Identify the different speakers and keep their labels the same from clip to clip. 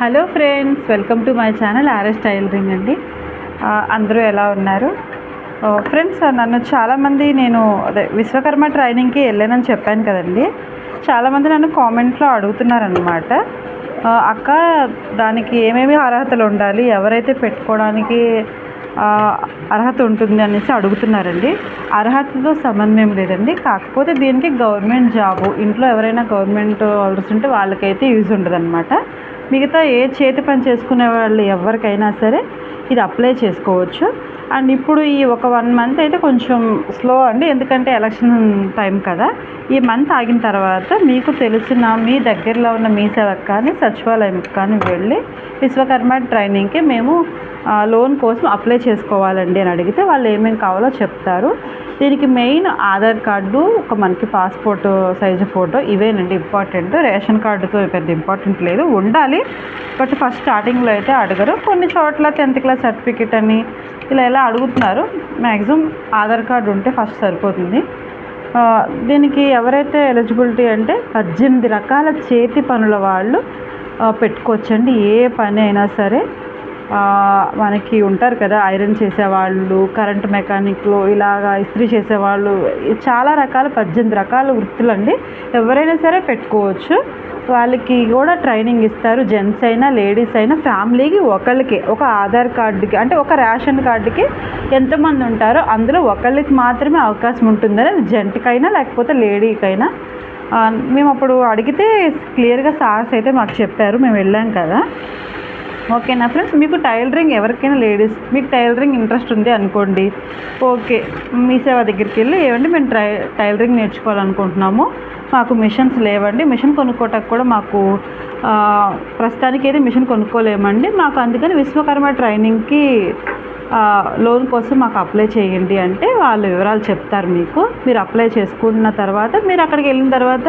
Speaker 1: Hello friends welcome to my channel RS tailoring అండి. అందరూ ఎలా ఉన్నారు? ఫ్రెండ్స్ నన్ను చాలామంది నేను అదే విశ్వకర్మ ట్రైనింగ్కి వెళ్ళానని చెప్పాను కదండి. చాలామంది నన్ను కామెంట్లో అడుగుతున్నారనమాట అక్క దానికి ఏమేమి అర్హతలు ఉండాలి? ఎవరైతే పెట్టుకోవడానికి అర్హత ఉంటుంది అనేసి అడుగుతున్నారండి. అర్హతతో సంబంధం ఏం లేదండి. కాకపోతే దీనికి గవర్నమెంట్ జాబు ఇంట్లో ఎవరైనా గవర్నమెంట్ వాళ్ళస్ ఉంటే వాళ్ళకైతే యూజ్ ఉండదు మిగతా ఏ చేతి పని చేసుకునే వాళ్ళు ఎవరికైనా సరే ఇది అప్లై చేసుకోవచ్చు. అండ్ ఇప్పుడు ఈ ఒక వన్ మంత్ అయితే కొంచెం స్లో అండి. ఎందుకంటే ఎలక్షన్ టైం కదా. ఈ మంత్ ఆగిన తర్వాత మీకు తెలిసిన మీ దగ్గరలో ఉన్న మీ సేవకు కానీ సచివాలయంకి కానీ వెళ్ళి విశ్వకర్మ ట్రైనింగ్కి మేము లోన్ కోసం అప్లై చేసుకోవాలండి అని అడిగితే వాళ్ళు ఏమేమి కావాలో చెప్తారు. దీనికి మెయిన్ ఆధార్ కార్డు ఒక మనకి పాస్పోర్ట్ సైజు ఫోటో ఇవేనండి ఇంపార్టెంట్ రేషన్ కార్డుతో పెద్ద ఇంపార్టెంట్ లేదు. ఉండాలి. బట్ ఫస్ట్ స్టార్టింగ్లో అయితే అడగరు. కొన్ని చోట్ల టెన్త్ క్లాస్ సర్టిఫికేట్ అని ఇలా ఎలా అడుగుతున్నారు. మ్యాక్సిమం ఆధార్ కార్డు ఉంటే ఫస్ట్ సరిపోతుంది. దీనికి ఎవరైతే ఎలిజిబిలిటీ అంటే పద్దెనిమిది రకాల చేతి పనుల వాళ్ళు పెట్టుకోవచ్చండి. ఏ పని అయినా సరే మనకి ఉంటారు కదా ఐరన్ చేసేవాళ్ళు కరెంట్ మెకానిక్లు ఇలాగా ఇస్త్రీ చేసేవాళ్ళు చాలా రకాల పద్దెనిమిది రకాల వృత్తులు అండి ఎవరైనా సరే పెట్టుకోవచ్చు. వాళ్ళకి కూడా ట్రైనింగ్ ఇస్తారు. జెంట్స్ అయినా లేడీస్ అయినా ఫ్యామిలీకి ఒకళ్ళకి ఒక ఆధార్ కార్డుకి అంటే ఒక రేషన్ కార్డుకి ఎంతమంది ఉంటారో అందులో ఒకళ్ళకి మాత్రమే అవకాశం ఉంటుందని అది జెంట్కైనా లేకపోతే లేడీకైనా. మేము అప్పుడు అడిగితే క్లియర్గా సార్స్ అయితే మాకు చెప్పారు. మేము వెళ్ళాం కదా. ఓకేనా ఫ్రెండ్స్? మీకు టైలరింగ్ ఎవరికైనా లేడీస్ మీకు టైలరింగ్ ఇంట్రెస్ట్ ఉంది అనుకోండి. ఓకే మీ సేవ దగ్గరికి వెళ్ళి ఏమండి మేము ట్రై టైలరింగ్ నేర్చుకోవాలనుకుంటున్నాము. మాకు మిషన్స్ లేవండి. మిషన్ కొనుక్కోవటానికి కూడా మాకు ప్రస్తుతానికి అయితే మిషన్ కొనుక్కోలేమండి. మాకు అందుకని విశ్వకర్మ ట్రైనింగ్కి లోన్ కోసం మాకు అప్లై చేయండి అంటే వాళ్ళు వివరాలు చెప్తారు మీకు. మీరు అప్లై చేసుకున్న తర్వాత మీరు అక్కడికి వెళ్ళిన తర్వాత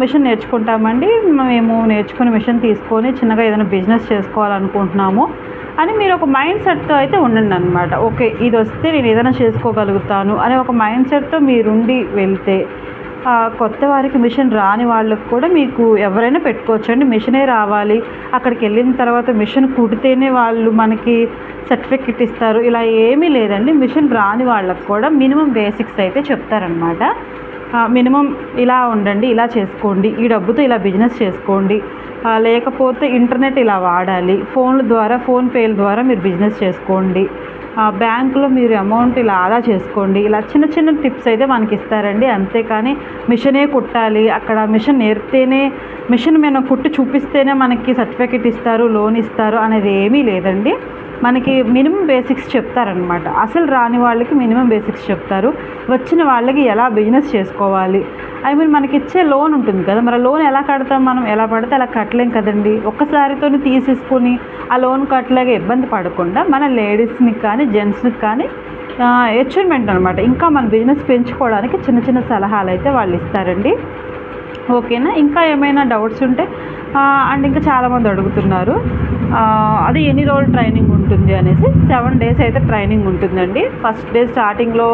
Speaker 1: మిషన్ నేర్చుకుంటామండి. మేము నేర్చుకుని మిషన్ తీసుకొని చిన్నగా ఏదైనా బిజినెస్ చేసుకోవాలనుకుంటున్నాము అని మీరు ఒక మైండ్ సెట్తో అయితే ఉండండి అనమాట ఓకే ఇది వస్తే నేను ఏదైనా చేసుకోగలుగుతాను అనే ఒక మైండ్ సెట్తో మీరుండి వెళ్తే కొత్త వారికి మిషన్ రాని వాళ్ళకు కూడా మీకు ఎవరైనా పెట్టుకోవచ్చండి. మిషనే రావాలి. అక్కడికి వెళ్ళిన తర్వాత మిషన్ కుడితేనే వాళ్ళు మనకి సర్టిఫికెట్ ఇస్తారు. ఇలా ఏమీ లేదండి. మిషన్ రాని వాళ్ళకు కూడా మినిమం బేసిక్స్ అయితే చెప్తారనమాట మినిమం ఇలా ఉండండి ఇలా చేసుకోండి. ఈ డబ్బుతో ఇలా బిజినెస్ చేసుకోండి. లేకపోతే ఇంటర్నెట్ ఇలా వాడాలి. ఫోన్ల ద్వారా ఫోన్పేల ద్వారా మీరు బిజినెస్ చేసుకోండి. బ్యాంకులో మీరు అమౌంట్ ఇలా ఆదా చేసుకోండి. ఇలా చిన్న చిన్న టిప్స్ అయితే మనకి ఇస్తారండి. అంతేకాని మిషనే కుట్టాలి. అక్కడ మిషన్ నేర్పితేనే మిషన్ మేము కుట్టి చూపిస్తేనే మనకి సర్టిఫికెట్ ఇస్తారు లోన్ ఇస్తారు అనేది ఏమీ లేదండి. మనకి మినిమం బేసిక్స్ చెప్తారనమాట అసలు రాని వాళ్ళకి మినిమం బేసిక్స్ చెప్తారు. వచ్చిన వాళ్ళకి ఎలా బిజినెస్ చేసుకోవాలి? ఐ మీన్ మనకి ఇచ్చే లోన్ ఉంటుంది కదా. మరి లోన్ ఎలా కడతాం మనం? ఎలా పడితే అలా కట్టలేం కదండి. ఒక్కసారితో తీసేసుకొని ఆ లోన్ కట్టలేక ఇబ్బంది పడకుండా మన లేడీస్ని కానీ జెంట్స్ని కానీ అచీవ్మెంట్ అనమాట ఇంకా మన బిజినెస్ పెంచుకోవడానికి చిన్న చిన్న సలహాలు అయితే వాళ్ళు ఇస్తారండి. ఓకేనా? ఇంకా ఏమైనా డౌట్స్ ఉంటే అండ్ ఇంకా చాలామంది అడుగుతున్నారు. అది ఎన్ని రోజులు ట్రైనింగ్ ఉంటుంది అనేసి సెవెన్ డేస్ అయితే ట్రైనింగ్ ఉంటుందండి. ఫస్ట్ డే స్టార్టింగ్లో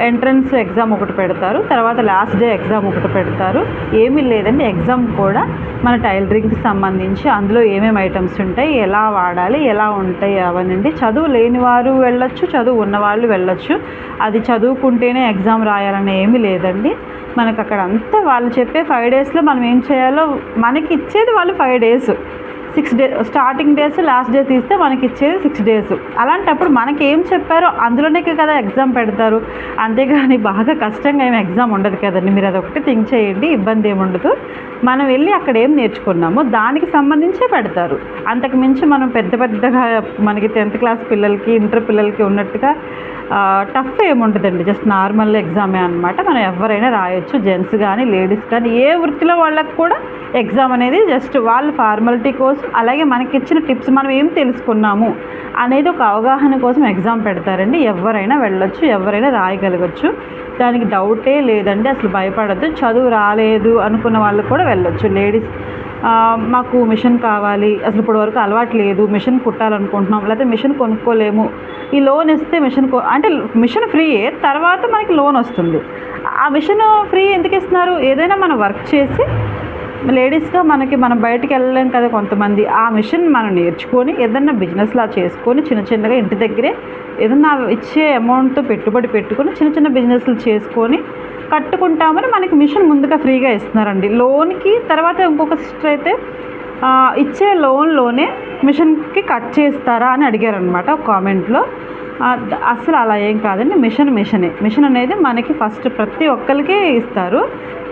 Speaker 1: ఎంట్రన్స్ ఎగ్జామ్ ఒకటి పెడతారు తర్వాత లాస్ట్ డే ఎగ్జామ్ ఒకటి పెడతారు. ఏమీ లేదండి ఎగ్జామ్ కూడా మన టైలరింగ్కి సంబంధించి అందులో ఏమేమి ఐటమ్స్ ఉంటాయి ఎలా వాడాలి ఎలా ఉంటాయి అవనండి. చదువు లేని వారు వెళ్ళొచ్చు చదువు ఉన్నవాళ్ళు వెళ్ళొచ్చు. అది చదువుకుంటేనే ఎగ్జామ్ రాయాలని ఏమీ లేదండి. మనకు అక్కడ అంతా వాళ్ళు చెప్పే ఫైవ్ డేస్లో మనం ఏం చేయాలో మనకి ఇచ్చేది వాళ్ళు five days. Six day starting days last day తీస్తే మనకి ఇచ్చేది సిక్స్ డేస్ అలాంటప్పుడు మనకి ఏం చెప్పారో అందులోనే కదా ఎగ్జామ్ పెడతారు. అంతేగాని బాగా కష్టంగా ఏం ఎగ్జామ్ ఉండదు కదండి. మీరు అదొకటి థింక్ చేయండి ఇబ్బంది ఏమి ఉండదు. మనం వెళ్ళి అక్కడ ఏం నేర్చుకున్నామో దానికి సంబంధించే పెడతారు. అంతకు మించి మనం పెద్ద పెద్దగా మనకి టెన్త్ క్లాస్ పిల్లలకి ఇంటర్ పిల్లలకి ఉన్నట్టుగా టఫ్ ఏముంటుందండి జస్ట్ నార్మల్ ఎగ్జామే అనమాట మనం ఎవరైనా రాయొచ్చు. జెంట్స్ కానీ లేడీస్ కానీ ఏ వృత్తిలో వాళ్ళకి కూడా ఎగ్జామ్ అనేది జస్ట్ వాళ్ళు ఫార్మాలిటీ కోసం అలాగే మనకి ఇచ్చిన టిప్స్ మనం ఏం తెలుసుకున్నాము అనేది ఒక అవగాహన కోసం ఎగ్జామ్ పెడతారండి. ఎవరైనా వెళ్ళొచ్చు ఎవరైనా రాయగలగచ్చు. దానికి డౌటే లేదండి అసలు భయపడద్దు. చదువు రాలేదు అనుకున్న వాళ్ళు కూడా వెళ్ళొచ్చు. లేడీస్ మాకు మిషన్ కావాలి అసలు ఇప్పటి వరకు అలవాటు లేదు. మిషన్ కుట్టాలనుకుంటున్నాం లేకపోతే మిషన్ కొనుక్కోలేము. ఈ లోన్ ఇస్తే మిషన్ కొ అంటే మిషన్ ఫ్రీయే తర్వాత మనకి లోన్ వస్తుంది. ఆ మిషన్ ఫ్రీ ఎందుకు ఇస్తున్నారు? ఏదైనా మనం వర్క్ చేసి లేడీస్గా మనకి మనం బయటకు వెళ్ళలేం కదా కొంతమంది. ఆ మిషన్ మనం నేర్చుకొని ఏదన్నా బిజినెస్లా చేసుకొని చిన్న చిన్నగా ఇంటి దగ్గరే ఏదన్నా ఇచ్చే అమౌంట్తో పెట్టుబడి పెట్టుకొని చిన్న చిన్న బిజినెస్లు చేసుకొని కట్టుకుంటామని మనకి మిషన్ ముందుగా ఫ్రీగా ఇస్తున్నారండి. లోన్కి తర్వాత ఇంకొక సిస్టర్ అయితే ఇచ్చే లోన్లోనే మిషన్కి కట్ చేస్తారా అని అడిగారనమాట ఒక కామెంట్లో. అసలు అలా ఏం కాదండి మిషన్ మిషనే. మిషన్ అనేది మనకి ఫస్ట్ ప్రతి ఒక్కరికి ఇస్తారు.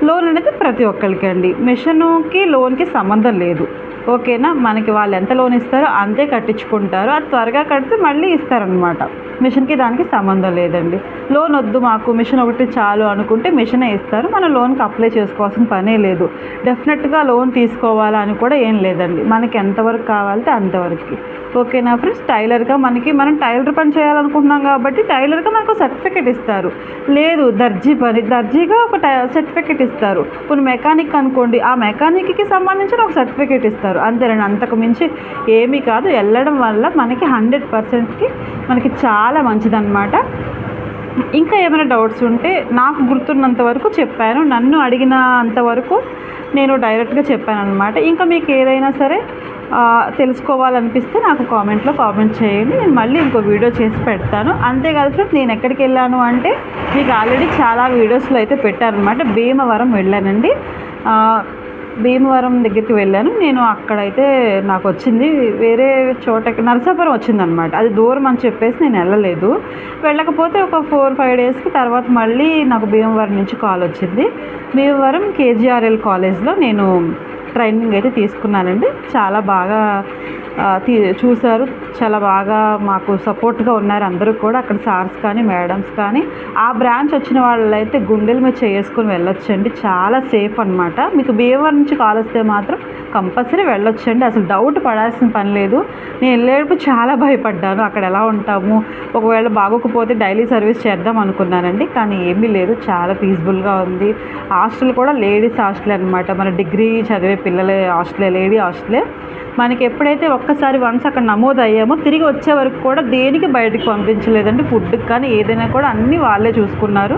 Speaker 1: లోన్ అనేది ప్రతి ఒక్కరికి అండి. మిషన్కి లోన్కి సంబంధం లేదు. ఓకేనా? మనకి వాళ్ళు ఎంత లోన్ ఇస్తారో అంతే కట్టించుకుంటారు. అది త్వరగా కడితే మళ్ళీ ఇస్తారనమాట మిషన్కి దానికి సంబంధం లేదండి. లోన్ వద్దు మాకు మిషన్ ఒకటి చాలు అనుకుంటే మిషనే ఇస్తారు. మన లోన్కి అప్లై చేసుకోవాల్సిన పనే లేదు. డెఫినెట్గా లోన్ తీసుకోవాలని అని కూడా ఏం లేదండి. మనకి ఎంతవరకు కావాలంటే అంతవరకు ఓకేనా ఫ్రెండ్స్? టైలర్గా మనకి మనం టైలర్ పని చేయాలనుకుంటున్నాం కాబట్టి టైలర్గా మనకు సర్టిఫికేట్ ఇస్తారు. లేదు దర్జీ పని దర్జీగా ఒక సర్టిఫికేట్ ఇస్తారు. కొన్ని మెకానిక్ అనుకోండి ఆ మెకానిక్కి సంబంధించిన ఒక సర్టిఫికేట్ ఇస్తారు. అంతేనండి అంతకు మించి ఏమీ కాదు. వెళ్ళడం వల్ల మనకి హండ్రెడ్ పర్సెంట్కి మనకి చాలా మంచిదన్నమాట. ఇంకా ఏమైనా డౌట్స్ ఉంటే నాకు గుర్తున్నంత వరకు చెప్పాను. నన్ను అడిగిన అంతవరకు నేను డైరెక్ట్గా చెప్పాను అనమాట ఇంకా మీకు ఏదైనా సరే తెలుసుకోవాలనిపిస్తే నాకు కామెంట్లో కామెంట్ చేయండి. నేను మళ్ళీ ఇంకో వీడియో చేసి పెడతాను. అంతేకాదు ఫ్రెండ్స్ నేను ఎక్కడికి వెళ్ళాను అంటే మీకు ఆల్రెడీ చాలా వీడియోస్లో అయితే పెట్టాను అనమాట భీమవరం వెళ్ళానండి. భీమవరం దగ్గరికి వెళ్ళాను. నేను అక్కడైతే నాకు వచ్చింది. వేరే చోట నరసాపురం వచ్చిందనమాట. అది దూరం అని చెప్పేసి నేను వెళ్ళలేదు. వెళ్ళకపోతే ఒక ఫోర్ ఫైవ్ డేస్కి తర్వాత మళ్ళీ నాకు భీమవరం నుంచి కాల్ వచ్చింది. భీమవరం కేజీఆర్ఎల్ కాలేజ్లో నేను ట్రైనింగ్ అయితే తీసుకున్నానండి. చాలా బాగా తీ చూశారు. చాలా బాగా మాకు సపోర్ట్గా ఉన్నారు అందరూ కూడా. అక్కడ సార్స్ కానీ మేడమ్స్ కానీ. ఆ బ్రాంచ్ వచ్చిన వాళ్ళైతే గుండెల మీద చేసుకుని వెళ్ళొచ్చండి. చాలా సేఫ్ అనమాట మీకు భీమవరం నుంచి కాల్ వస్తే మాత్రం కంపల్సరీ వెళ్ళొచ్చండి. అసలు డౌట్ పడాల్సిన పని లేదు. నేను వెళ్ళేటప్పుడు చాలా భయపడ్డాను. అక్కడ ఎలా ఉంటాము? ఒకవేళ బాగోకపోతే డైలీ సర్వీస్ చేద్దాం అనుకున్నానండి. కానీ ఏమీ లేదు. చాలా పీస్ఫుల్గా ఉంది. హాస్టల్ కూడా లేడీస్ హాస్టల్ అనమాట మన డిగ్రీ చదివే పిల్లలే హాస్టలే లేడీ హాస్టలే. మనకి ఎప్పుడైతే ఒక్కసారి వన్స్ అక్కడ నమోదు అయ్యామో తిరిగి వచ్చే వరకు కూడా దేనికి బయటకు పంపించలేదండి. ఫుడ్కి కానీ ఏదైనా కూడా అన్నీ వాళ్ళే చూసుకున్నారు.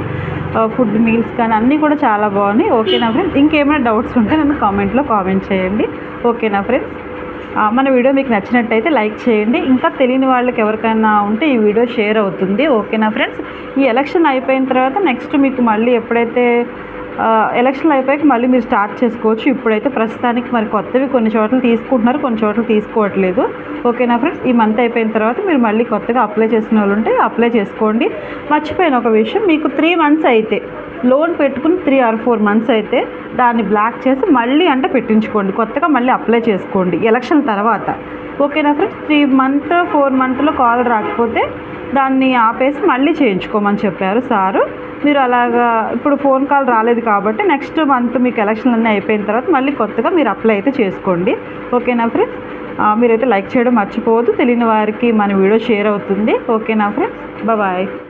Speaker 1: ఫుడ్ మీల్స్ కానీ అన్నీ కూడా చాలా బాగున్నాయి. ఓకేనా ఫ్రెండ్స్? ఇంకేమైనా డౌట్స్ ఉంటే నన్ను కామెంట్లో కామెంట్ చేయండి. ఓకేనా ఫ్రెండ్స్? మన వీడియో మీకు నచ్చినట్టయితే లైక్ చేయండి. ఇంకా తెలియని వాళ్ళకి ఎవరికైనా ఉంటే ఈ వీడియో షేర్ అవుతుంది. ఓకేనా ఫ్రెండ్స్? ఈ ఎలక్షన్ అయిపోయిన తర్వాత నెక్స్ట్ మీకు మళ్ళీ ఎప్పుడైతే ఎలక్షన్లు ఎలక్షన్ అయిపోయాక మళ్ళీ మీరు స్టార్ట్ చేసుకోవచ్చు. ఇప్పుడైతే ప్రస్తుతానికి మరి కొత్తవి కొన్ని చోట్ల తీసుకుంటున్నారు కొన్ని చోట్ల తీసుకోవట్లేదు. ఓకేనా ఫ్రెండ్స్? ఈ మంత్ అయిపోయిన తర్వాత మీరు మళ్ళీ కొత్తగా అప్లై చేసిన వాళ్ళు ఉంటే అప్లై చేసుకోండి. మర్చిపోయిన ఒక విషయం మీకు త్రీ మంత్స్ అయితే లోన్ పెట్టుకుని త్రీ ఆర్ ఫోర్ మంత్స్ అయితే దాన్ని బ్లాక్ చేసి మళ్ళీ అంటే పెట్టించుకోండి. కొత్తగా మళ్ళీ అప్లై చేసుకోండి ఎలక్షన్ తర్వాత. ఓకేనా ఫ్రెండ్స్? త్రీ మంత్ ఫోర్ మంత్లో కాల్ రాకపోతే దాన్ని ఆపేసి మళ్ళీ చేయించుకోమని చెప్పారు సారు. మీరు అలాగా ఇప్పుడు ఫోన్ కాల్ రాలేదు కాబట్టి నెక్స్ట్ మంత్ మీకు ఎలక్షన్లు అన్నీ అయిపోయిన తర్వాత మళ్ళీ కొత్తగా మీరు అప్లై అయితే చేసుకోండి. ఓకేనా ఫ్రెండ్స్ మీరైతే లైక్ చేయడం మర్చిపోవద్దు. తెలియని వారికి మన వీడియో షేర్ అవుతుంది. ఓకేనా ఫ్రెండ్స్ బాయ్